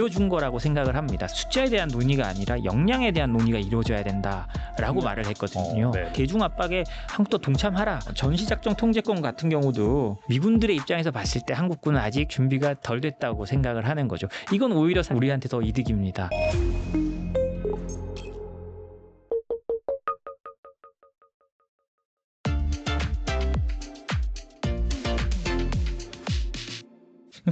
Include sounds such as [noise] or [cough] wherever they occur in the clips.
보여준 거라고 생각을 합니다. 숫자에 대한 논의가 아니라 역량에 대한 논의가 이루어져야 된다라고 말을 했거든요. 어, 네. 대중 압박에 한국도 동참하라. 전시작전 통제권 같은 경우도 미군들의 입장에서 봤을 때 한국군은 아직 준비가 덜 됐다고 생각을 하는 거죠. 이건 오히려 우리한테 더 이득입니다.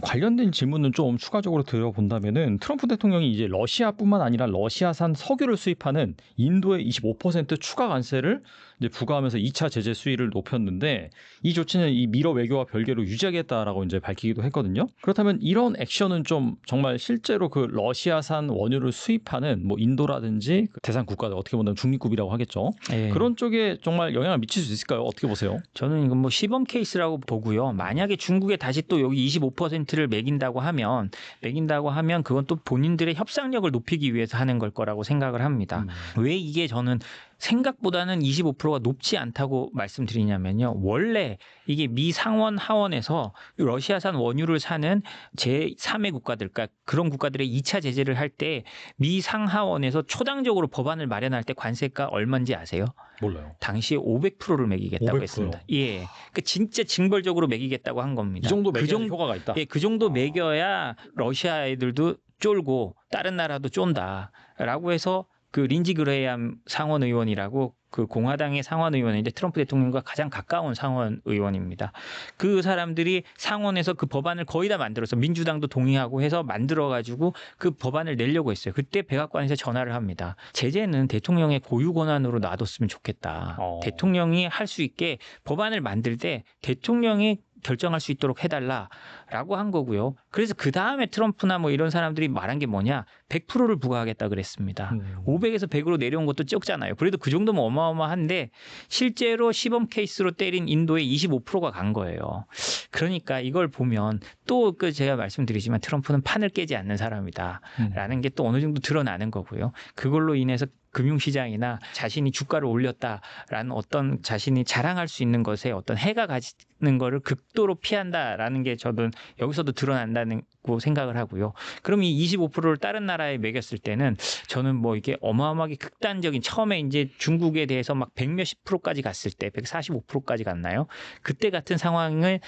관련된 질문은 좀 추가적으로 들어본다면은 트럼프 대통령이 이제 러시아뿐만 아니라 러시아산 석유를 수입하는 인도의 25% 추가 관세를 이제 부과하면서 2차 제재 수위를 높였는데 이 조치는 이 미러 외교와 별개로 유지하겠다라고 이제 밝히기도 했거든요. 그렇다면 이런 액션은 좀 정말 실제로 그 러시아산 원유를 수입하는 뭐 인도라든지 그 대상 국가들 어떻게 보면 중립국이라고 하겠죠. 예. 그런 쪽에 정말 영향을 미칠 수 있을까요? 어떻게 보세요? 저는 이건 뭐 시범 케이스라고 보고요. 만약에 중국에 다시 또 여기 25%를 매긴다고 하면 매긴다고 하면 그건 또 본인들의 협상력을 높이기 위해서 하는 걸 거라고 생각을 합니다. 왜 이게 저는 생각보다는 25%가 높지 않다고 말씀드리냐면요. 원래 이게 미 상원 하원에서 러시아산 원유를 사는 제3의 국가들, 그러니까 그런 국가들의 2차 제재를 할 때 미 상하원에서 초당적으로 법안을 마련할 때 관세가 얼마인지 아세요? 몰라요. 당시에 500%를 매기겠다고 500%요? 했습니다. 예. 그 진짜 징벌적으로 매기겠다고 한 겁니다. 이 정도 그 매겨 정도 효과가 있다. 예, 그 정도 매겨야 러시아 애들도 쫄고 다른 나라도 쫀다라고 해서 그 린지 그레이암 상원 의원이라고 그 공화당의 상원 의원인데 트럼프 대통령과 가장 가까운 상원 의원입니다. 그 사람들이 상원에서 그 법안을 거의 다 만들어서 민주당도 동의하고 해서 만들어 가지고 그 법안을 내려고 했어요. 그때 백악관에서 전화를 합니다. 제재는 대통령의 고유 권한으로 놔뒀으면 좋겠다. 어. 대통령이 할 수 있게 법안을 만들 때 대통령이 결정할 수 있도록 해달라라고 한 거고요. 그래서 그 다음에 트럼프나 뭐 이런 사람들이 말한 게 뭐냐? 100%를 부과하겠다 그랬습니다. 음. 500에서 100으로 내려온 것도 적잖아요. 그래도 그 정도면 어마어마한데 실제로 시범 케이스로 때린 인도의 25%가 간 거예요. 그러니까 이걸 보면 또 그 제가 말씀드리지만 트럼프는 판을 깨지 않는 사람이다. 음. 라는 게또 어느 정도 드러나는 거고요. 그걸로 인해서 금융시장이나 자신이 주가를 올렸다라는 어떤 자신이 자랑할 수 있는 것에 어떤 해가 가지는 거를 극도로 피한다라는 게 저는 여기서도 드러난다고 생각을 하고요. 그럼 이 25%를 다른 나라에 매겼을 때는 저는 뭐 이게 어마어마하게 극단적인 처음에 이제 중국에 대해서 막 100몇십 프로까지 갔을 때 145%까지 갔나요? 그때 같은 상황은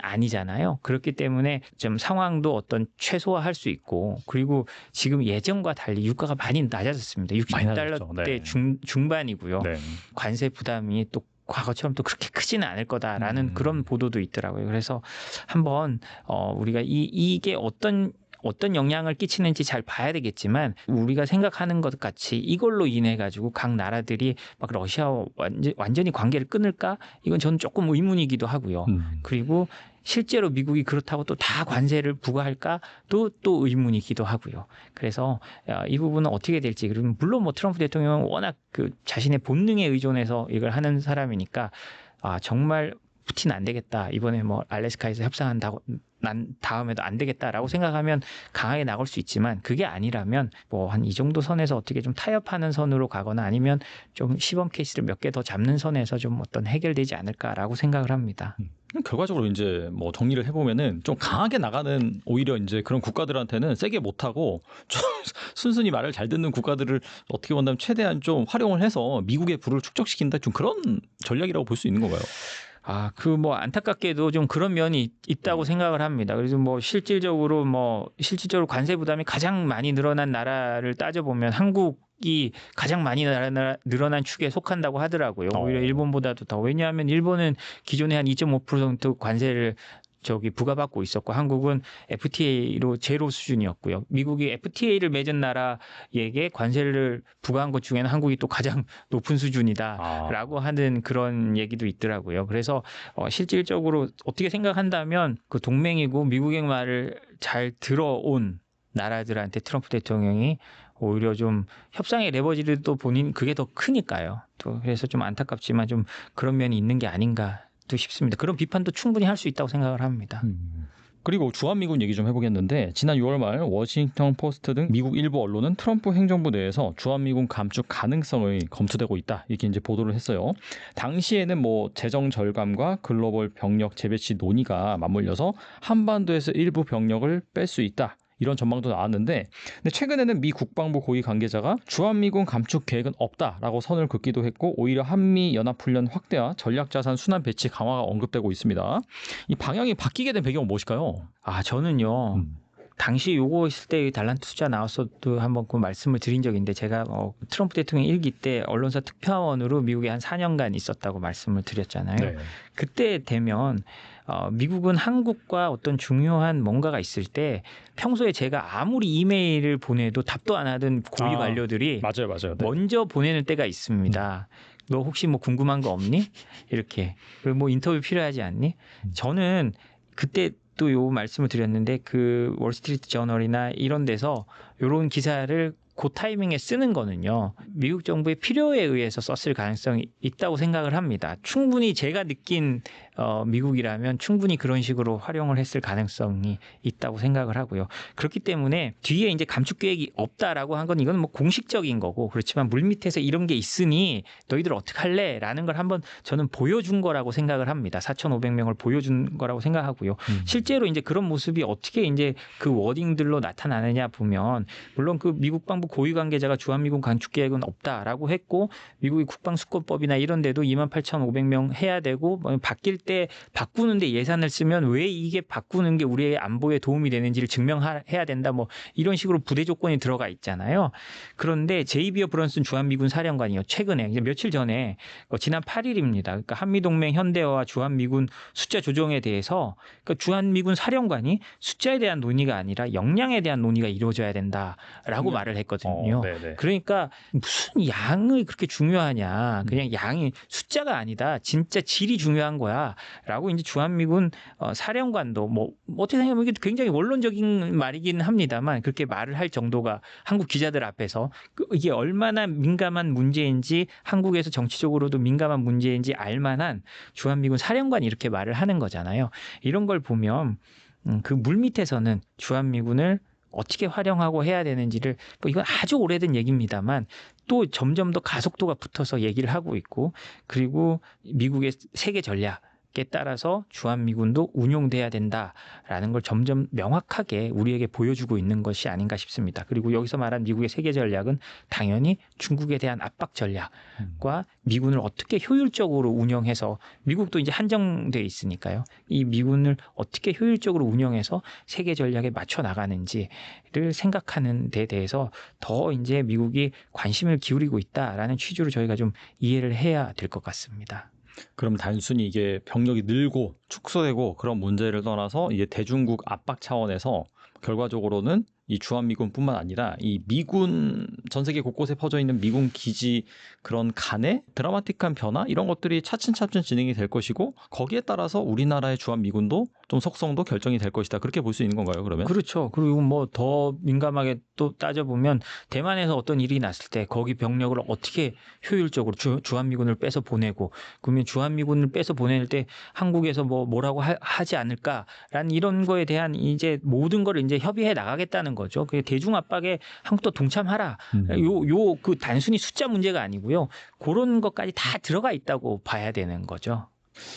아니잖아요. 그렇기 때문에 좀 상황도 어떤 최소화할 수 있고 그리고 지금 예전과 달리 유가가 많이 낮아졌습니다. 많이 60달러 낮았죠. 네. 대 중, 중반이고요. 네. 관세 부담이 또 과거처럼 또 그렇게 크지는 않을 거다라는 음. 그런 보도도 있더라고요. 그래서 한번 어 우리가 이 이게 어떤 어떤 영향을 끼치는지 잘 봐야 되겠지만 우리가 생각하는 것 같이 이걸로 인해 가지고 각 나라들이 막 러시아와 완전, 완전히 관계를 끊을까? 이건 저는 조금 의문이기도 하고요. 음. 그리고 실제로 미국이 그렇다고 또 다 관세를 부과할까도 또 의문이기도 하고요. 그래서 야, 이 부분은 어떻게 될지 그리고 물론 뭐 트럼프 대통령은 워낙 그 자신의 본능에 의존해서 이걸 하는 사람이니까 아 정말 푸틴 안 되겠다 이번에 뭐 알래스카에서 협상한다고 난 다음에도 안 되겠다라고 생각하면 강하게 나갈 수 있지만 그게 아니라면 뭐 한 이 정도 선에서 어떻게 좀 타협하는 선으로 가거나 아니면 좀 시범 케이스를 몇 개 더 잡는 선에서 좀 어떤 해결되지 않을까라고 생각을 합니다. 결과적으로 이제 뭐 정리를 해보면은 좀 강하게 나가는 오히려 이제 그런 국가들한테는 세게 못하고 좀 [laughs] 순순히 말을 잘 듣는 국가들을 어떻게 본다면 최대한 좀 활용을 해서 미국의 부를 축적시킨다 좀 그런 전략이라고 볼 수 있는 건가요? 아, 그 뭐 안타깝게도 좀 그런 면이 있- 있다고 생각을 합니다. 그래서 뭐 실질적으로 뭐 실질적으로 관세 부담이 가장 많이 늘어난 나라를 따져보면 한국이 가장 많이 나- 늘어난 축에 속한다고 하더라고요. 오히려 어. 일본보다도 더. 왜냐하면 일본은 기존에 한 2.5% 관세를 저기 부과받고 있었고 한국은 FTA로 제로 수준이었고요. 미국이 FTA를 맺은 나라에게 관세를 부과한 것 중에는 한국이 또 가장 [laughs] 높은 수준이다. 아. 라고 하는 그런 얘기도 있더라고요. 그래서 어, 실질적으로 어떻게 생각한다면 그 동맹이고 미국의 말을 잘 들어온 나라들한테 트럼프 대통령이 오히려 좀 협상의 레버지를 또 본인 그게 더 크니까요. 또 그래서 좀 안타깝지만 좀 그런 면이 있는 게 아닌가 또 싶습니다. 그런 비판도 충분히 할 수 있다고 생각을 합니다. 음. 그리고 주한미군 얘기 좀 해보겠는데 지난 6월 말 워싱턴 포스트 등 미국 일부 언론은 트럼프 행정부 내에서 주한미군 감축 가능성이 검토되고 있다 이렇게 이제 보도를 했어요. 당시에는 뭐 재정 절감과 글로벌 병력 재배치 논의가 맞물려서 한반도에서 일부 병력을 뺄 수 있다. 이런 전망도 나왔는데 근데 최근에는 미 국방부 고위 관계자가 주한미군 감축 계획은 없다라고 선을 긋기도 했고 오히려 한미 연합 훈련 확대와 전략 자산 순환 배치 강화가 언급되고 있습니다. 이 방향이 바뀌게 된 배경은 무엇일까요? 아 저는요. 음. 당시 요거 있을 때 달란트 투자 나왔어도 한번 그 말씀을 드린 있는데 제가 어, 트럼프 대통령 일기 때 언론사 특파원으로 미국에 한 4년간 있었다고 말씀을 드렸잖아요. 네. 그때 되면 어, 미국은 한국과 어떤 중요한 뭔가가 있을 때 평소에 제가 아무리 이메일을 보내도 답도 안 하던 고위 아, 관료들이 맞아요, 맞아요. 네. 먼저 보내는 때가 있습니다. 너 혹시 뭐 궁금한 거 없니? 이렇게 그리고 뭐 인터뷰 필요하지 않니? 음. 저는 그때 또 요 말씀을 드렸는데 그 월스트리트 저널이나 이런 데서 요런 기사를 그 타이밍에 쓰는 거는요 미국 정부의 필요에 의해서 썼을 가능성이 있다고 생각을 합니다. 충분히 제가 느낀 어, 미국이라면 충분히 그런 식으로 활용을 했을 가능성이 있다고 생각을 하고요. 그렇기 때문에 뒤에 이제 감축 계획이 없다라고 한 건 이건 뭐 공식적인 거고 그렇지만 물 밑에서 이런 게 있으니 너희들 어떻게 할래?라는 걸 한번 저는 보여준 거라고 생각을 합니다. 4,500명을 보여준 거라고 생각하고요. 음. 실제로 이제 그런 모습이 어떻게 이제 그 워딩들로 나타나느냐 보면 물론 그 미국 방부 고위 관계자가 주한미군 감축 계획은 없다라고 했고 미국의 국방수권법이나 이런 데도 28,500명 해야 되고 뭐 바뀔 때 바꾸는데 예산을 쓰면 왜 이게 바꾸는 게 우리의 안보에 도움이 되는지를 증명해야 된다 뭐 이런 식으로 부대 조건이 들어가 있잖아요. 그런데 제이비어 브런슨 주한미군 사령관이요 최근에 이제 며칠 전에 어, 지난 8일입니다. 그러니까 한미동맹 현대화와 주한미군 숫자 조정에 대해서 그러니까 주한미군 사령관이 숫자에 대한 논의가 아니라 역량에 대한 논의가 이루어져야 된다라고 음. 말을 했거든요. 어. 그러니까 무슨 양이 그렇게 중요하냐. 그냥 양이 숫자가 아니다. 진짜 질이 중요한 거야. 라고 이제 주한미군 어, 사령관도 뭐 어떻게 생각하면 이게 굉장히 원론적인 말이긴 합니다만 그렇게 말을 할 정도가 한국 기자들 앞에서 그 이게 얼마나 민감한 문제인지 한국에서 정치적으로도 민감한 문제인지 알만한 주한미군 사령관이 이렇게 말을 하는 거잖아요. 이런 걸 보면 음, 그물 밑에서는 주한미군을 어떻게 활용하고 해야 되는지를 뭐 이건 아주 오래된 얘기입니다만 또 점점 더 가속도가 붙어서 얘기를 하고 있고 그리고 미국의 세계 전략에 따라서 주한미군도 운용돼야 된다라는 걸 점점 명확하게 우리에게 보여주고 있는 것이 아닌가 싶습니다. 그리고 여기서 말한 미국의 세계 전략은 당연히 중국에 대한 압박 전략과 미군을 어떻게 효율적으로 운영해서 미국도 이제 한정돼 있으니까요. 이 미군을 어떻게 효율적으로 운영해서 세계 전략에 맞춰 나가는지를 생각하는 데 대해서 더 이제 미국이 관심을 기울이고 있다라는 취지로 저희가 좀 이해를 해야 될 것 같습니다. 그럼 단순히 이게 병력이 늘고 축소되고 그런 문제를 떠나서 이게 대중국 압박 차원에서 결과적으로는 이 주한미군뿐만 아니라 이 미군 전 세계 곳곳에 퍼져 있는 미군 기지 그런 간의 드라마틱한 변화 이런 것들이 차츰차츰 진행이 될 것이고 거기에 따라서 우리나라의 주한미군도 좀 속성도 결정이 될 것이다 그렇게 볼 수 있는 건가요 그러면? 그렇죠. 그리고 뭐 더 민감하게 또 따져보면 대만에서 어떤 일이 났을 때 거기 병력을 어떻게 효율적으로 주, 주한미군을 빼서 보내고 그러면 주한미군을 빼서 보낼 때 한국에서 뭐 뭐라고 하, 하지 않을까라는 이런 거에 대한 이제 모든 걸 이제 협의해 나가겠다는 거죠. 그 대중 압박에 한국도 동참하라. 음. 요요 그 단순히 숫자 문제가 아니고요. 그런 것까지 다 들어가 있다고 봐야 되는 거죠.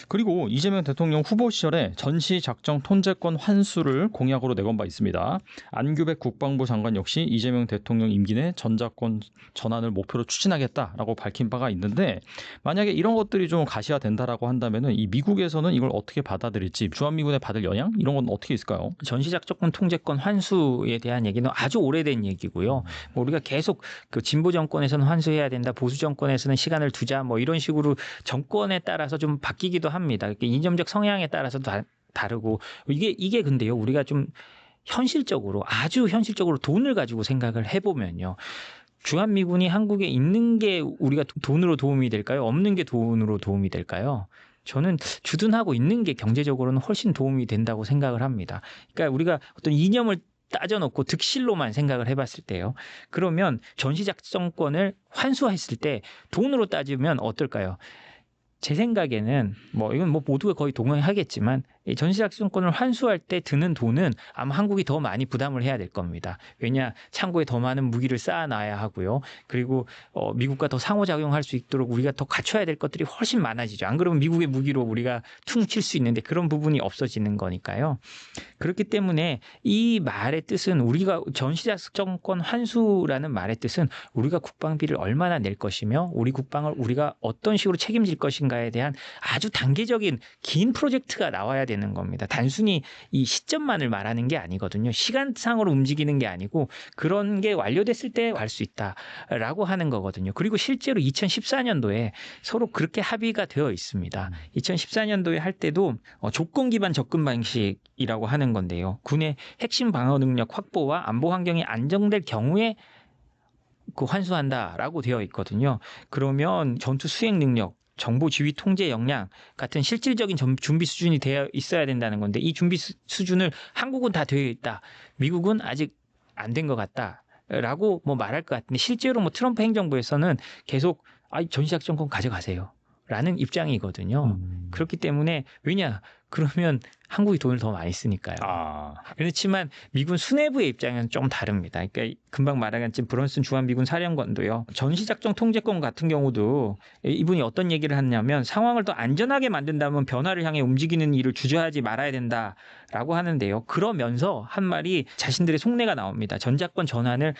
그리고 이재명 대통령 후보 시절에 전시 작정 통제권 환수를 공약으로 내건 바 있습니다. 안규백 국방부 장관 역시 이재명 대통령 임기 내 전자권 전환을 목표로 추진하겠다라고 밝힌 바가 있는데 만약에 이런 것들이 좀 가시화된다라고 한다면은 이 미국에서는 이걸 어떻게 받아들일지 주한미군에 받을 영향 이런 건 어떻게 있을까요? 전시작전권 통제권 환수에 대한 얘기는 아주 오래된 얘기고요. 뭐 우리가 계속 그 진보 정권에서는 환수해야 된다, 보수 정권에서는 시간을 두자, 뭐 이런 식으로 정권에 따라서 좀 바뀌 기도 합니다. 이념적 성향에 따라서 다, 다르고 이게 이게 근데요 우리가 좀 현실적으로 아주 현실적으로 돈을 가지고 생각을 해보면요. 주한미군이 한국에 있는 게 우리가 돈으로 도움이 될까요? 없는 게 돈으로 도움이 될까요? 저는 주둔하고 있는 게 경제적으로는 훨씬 도움이 된다고 생각을 합니다. 그러니까 우리가 어떤 이념을 따져놓고 득실로만 생각을 해봤을 때요. 그러면 전시작전권을 환수했을 때 돈으로 따지면 어떨까요? 제 생각에는 뭐 이건 뭐 모두가 거의 동의하겠지만 이 전시작전권을 환수할 때 드는 돈은 아마 한국이 더 많이 부담을 해야 될 겁니다. 왜냐 창고에 더 많은 무기를 쌓아놔야 하고요. 그리고 어, 미국과 더 상호작용할 수 있도록 우리가 더 갖춰야 될 것들이 훨씬 많아지죠. 안 그러면 미국의 무기로 우리가 퉁칠 수 있는데 그런 부분이 없어지는 거니까요. 그렇기 때문에 이 말의 뜻은 우리가 전시작전권 환수라는 말의 뜻은 우리가 국방비를 얼마나 낼 것이며 우리 국방을 우리가 어떤 식으로 책임질 것인가에 대한 아주 단계적인 긴 프로젝트가 나와야 되는 겁니다. 단순히 이 시점만을 말하는 게 아니거든요. 시간상으로 움직이는 게 아니고 그런 게 완료됐을 때 갈 수 있다라고 하는 거거든요. 그리고 실제로 2014년도에 서로 그렇게 합의가 되어 있습니다. 2014년도에 할 때도 어, 조건 기반 접근 방식이라고 하는 건데요. 군의 핵심 방어 능력 확보와 안보 환경이 안정될 경우에 그 환수한다라고 되어 있거든요. 그러면 전투 수행 능력 정보 지휘 통제 역량 같은 실질적인 전- 준비 수준이 되어 있어야 된다는 건데 이 준비 수- 수준을 한국은 다 되어 있다. 미국은 아직 안 된 것 같다 라고 뭐 말할 것 같은데 실제로 뭐 트럼프 행정부에서는 계속 아 전시작전권 가져가세요. 라는 입장이거든요. 음. 그렇기 때문에 왜냐 그러면 한국이 돈을 더 많이 쓰니까요. 아, 그렇지만 미군 수뇌부의 입장은 좀 다릅니다. 그러니까 금방 말하겠지만 브런슨 주한미군 사령관도요. 전시작전 통제권 같은 경우도 이분이 어떤 얘기를 했냐면 상황을 더 안전하게 만든다면 변화를 향해 움직이는 일을 주저하지 말아야 된다라고 하는데요. 그러면서 한 말이 자신들의 속내가 나옵니다. 전작권 전환을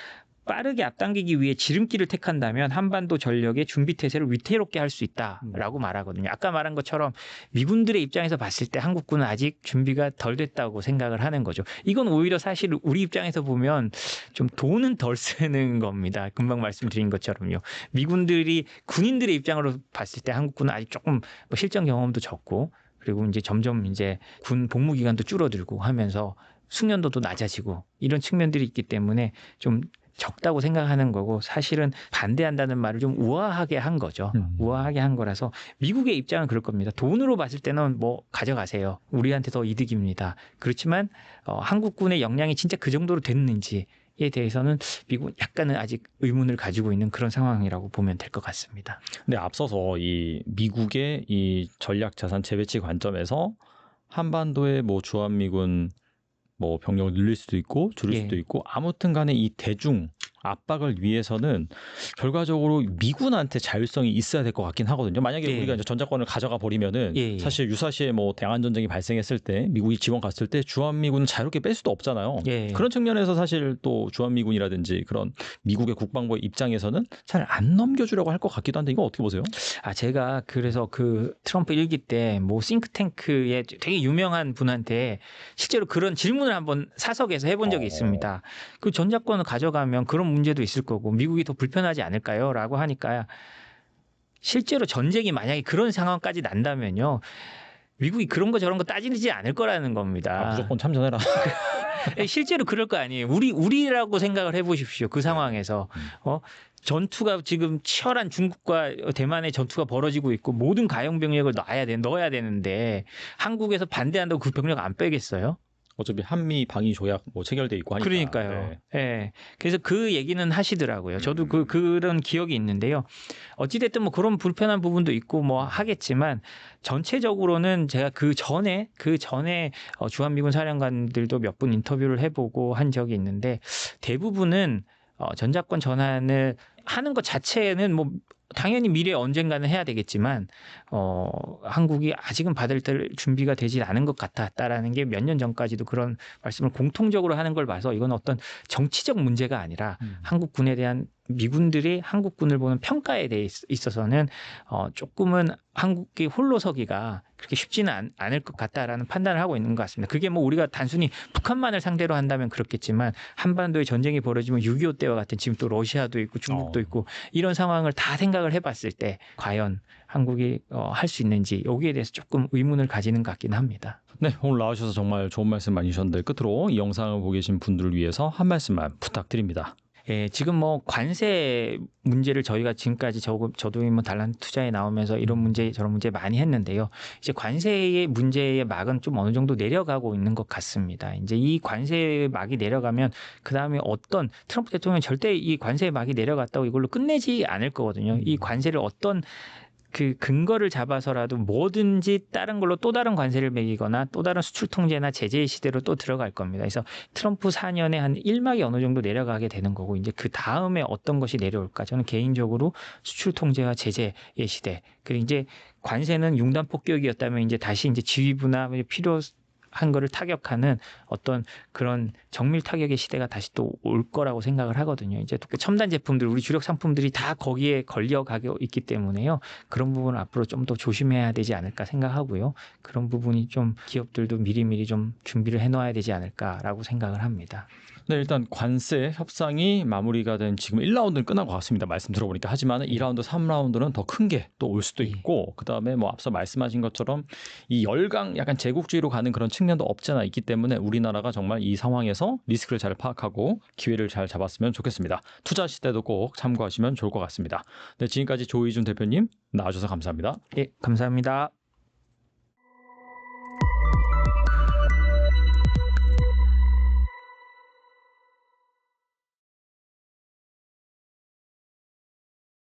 빠르게 앞당기기 위해 지름길을 택한다면 한반도 전력의 준비 태세를 위태롭게 할 수 있다라고 말하거든요. 아까 말한 것처럼 미군들의 입장에서 봤을 때 한국군은 아직 준비가 덜 됐다고 생각을 하는 거죠. 이건 오히려 사실 우리 입장에서 보면 좀 돈은 덜 쓰는 겁니다. 금방 말씀드린 것처럼요. 미군들이 군인들의 입장으로 봤을 때 한국군은 아직 조금 뭐 실전 경험도 적고 그리고 이제 점점 이제 군 복무 기간도 줄어들고 하면서 숙련도도 낮아지고 이런 측면들이 있기 때문에 좀 적다고 생각하는 거고 사실은 반대한다는 말을 좀 우아하게 한 거죠. 음. 우아하게 한 거라서 미국의 입장은 그럴 겁니다. 돈으로 봤을 때는 뭐 가져가세요. 우리한테 더 이득입니다. 그렇지만 어, 한국군의 역량이 진짜 그 정도로 됐는지 에 대해서는 미국은 약간은 아직 의문을 가지고 있는 그런 상황이라고 보면 될 것 같습니다. 근데 앞서서 이 미국의 이 전략 자산 재배치 관점에서 한반도의 뭐 주한미군 뭐 병력을 늘릴 수도 있고 줄일 예. 수도 있고 아무튼 간에 이 대중 압박을 위해서는 결과적으로 미군한테 자율성이 있어야 될 것 같긴 하거든요. 만약에 예. 우리가 이제 전자권을 가져가 버리면은 예, 예. 사실 유사시에 뭐 대한 전쟁이 발생했을 때 미국이 지원 갔을 때 주한미군을 자유롭게 뺄 수도 없잖아요. 예. 그런 측면에서 사실 또 주한미군이라든지 그런 미국의 국방부의 입장에서는 잘 안 넘겨주려고 할 것 같기도 한데 이거 어떻게 보세요? 아 제가 그래서 그 트럼프 일기 때 뭐 싱크탱크의 되게 유명한 분한테 실제로 그런 질문을 한번 사석에서 해본 적이 어. 있습니다. 그 전자권을 가져가면 그런 문제도 있을 거고 미국이 더 불편하지 않을까요?라고 하니까 실제로 전쟁이 만약에 그런 상황까지 난다면요. 미국이 그런 거 저런 거 따지지 않을 거라는 겁니다. 아, 무조건 참전해라. 예, [laughs] 실제로 그럴 거 아니에요. 우리 우리라고 생각을 해보십시오. 그 상황에서 음. 어 전투가 지금 치열한 중국과 대만의 전투가 벌어지고 있고 모든 가용 병력을 넣어야 돼 넣어야 되는데 한국에서 반대한다고 그 병력 안 빼겠어요? 어차피 한미 방위 조약 뭐 체결돼 있고 하니까. 그러니까요. 네. 예. 그래서 그 얘기는 하시더라고요. 저도 그 그런 기억이 있는데요. 어찌 됐든 뭐 그런 불편한 부분도 있고 뭐 하겠지만 전체적으로는 제가 그 전에 그 전에 어, 주한미군 사령관들도 몇 분 인터뷰를 해보고 한 적이 있는데 대부분은 어, 전자권 전환을 하는 것 자체는 뭐 당연히 미래에 언젠가는 해야 되겠지만 어 한국이 아직은 받을 때 준비가 되지 않은 것 같았다라는 게 몇 년 전까지도 그런 말씀을 공통적으로 하는 걸 봐서 이건 어떤 정치적 문제가 아니라 음. 한국 군에 대한 미군들이 한국군을 보는 평가에 대해 있- 있어서는 어 조금은 한국이 홀로 서기가 그렇게 쉽지는 않, 않을 것 같다라는 판단을 하고 있는 것 같습니다. 그게 뭐 우리가 단순히 북한만을 상대로 한다면 그렇겠지만 한반도에 전쟁이 벌어지면 6.25 때와 같은 지금 또 러시아도 있고 중국도 어. 있고 이런 상황을 다 생각을 해봤을 때 과연 한국이 어, 할 수 있는지 여기에 대해서 조금 의문을 가지는 것 같긴 합니다. 네, 오늘 나와주셔서 정말 좋은 말씀 많이 주셨는데 끝으로 이 영상을 보고 계신 분들을 위해서 한 말씀만 부탁드립니다. 예, 지금 뭐 관세 문제를 저희가 지금까지 저, 저도 뭐 단란 투자에 나오면서 이런 문제 저런 문제 많이 했는데요. 이제 관세의 문제의 막은 좀 어느 정도 내려가고 있는 것 같습니다. 이제 이 관세의 막이 내려가면 그 다음에 어떤 트럼프 대통령이 절대 이 관세의 막이 내려갔다고 이걸로 끝내지 않을 거거든요. 이 관세를 어떤 그 근거를 잡아서라도 뭐든지 다른 걸로 또 다른 관세를 매기거나 또 다른 수출 통제나 제재의 시대로 또 들어갈 겁니다. 그래서 트럼프 4년에 한 1막이 어느 정도 내려가게 되는 거고 이제 그 다음에 어떤 것이 내려올까? 저는 개인적으로 수출 통제와 제재의 시대. 그리고 이제 관세는 융단 폭격이었다면 이제 다시 이제 지휘부나 필요 한 거를 타격하는 어떤 그런 정밀 타격의 시대가 다시 또 올 거라고 생각을 하거든요. 이제 또 첨단 제품들, 우리 주력 상품들이 다 거기에 걸려가고 있기 때문에요. 그런 부분을 앞으로 좀 더 조심해야 되지 않을까 생각하고요. 그런 부분이 좀 기업들도 미리미리 좀 준비를 해놔야 되지 않을까라고 생각을 합니다. 네, 일단 관세 협상이 마무리가 된 지금 1라운드는 끝난 것 같습니다. 말씀 들어보니까. 하지만 2라운드, 3라운드는 더 큰 게 또 올 수도 예. 있고, 그 다음에 뭐 앞서 말씀하신 것처럼 이 열강 약간 제국주의로 가는 그런 측면도 없잖아 있기 때문에 우리나라가 정말 이 상황에서 리스크를 잘 파악하고 기회를 잘 잡았으면 좋겠습니다. 투자 시대도 꼭 참고하시면 좋을 것 같습니다. 네, 지금까지 조희준 대표님 나와주셔서 감사합니다. 예, 감사합니다.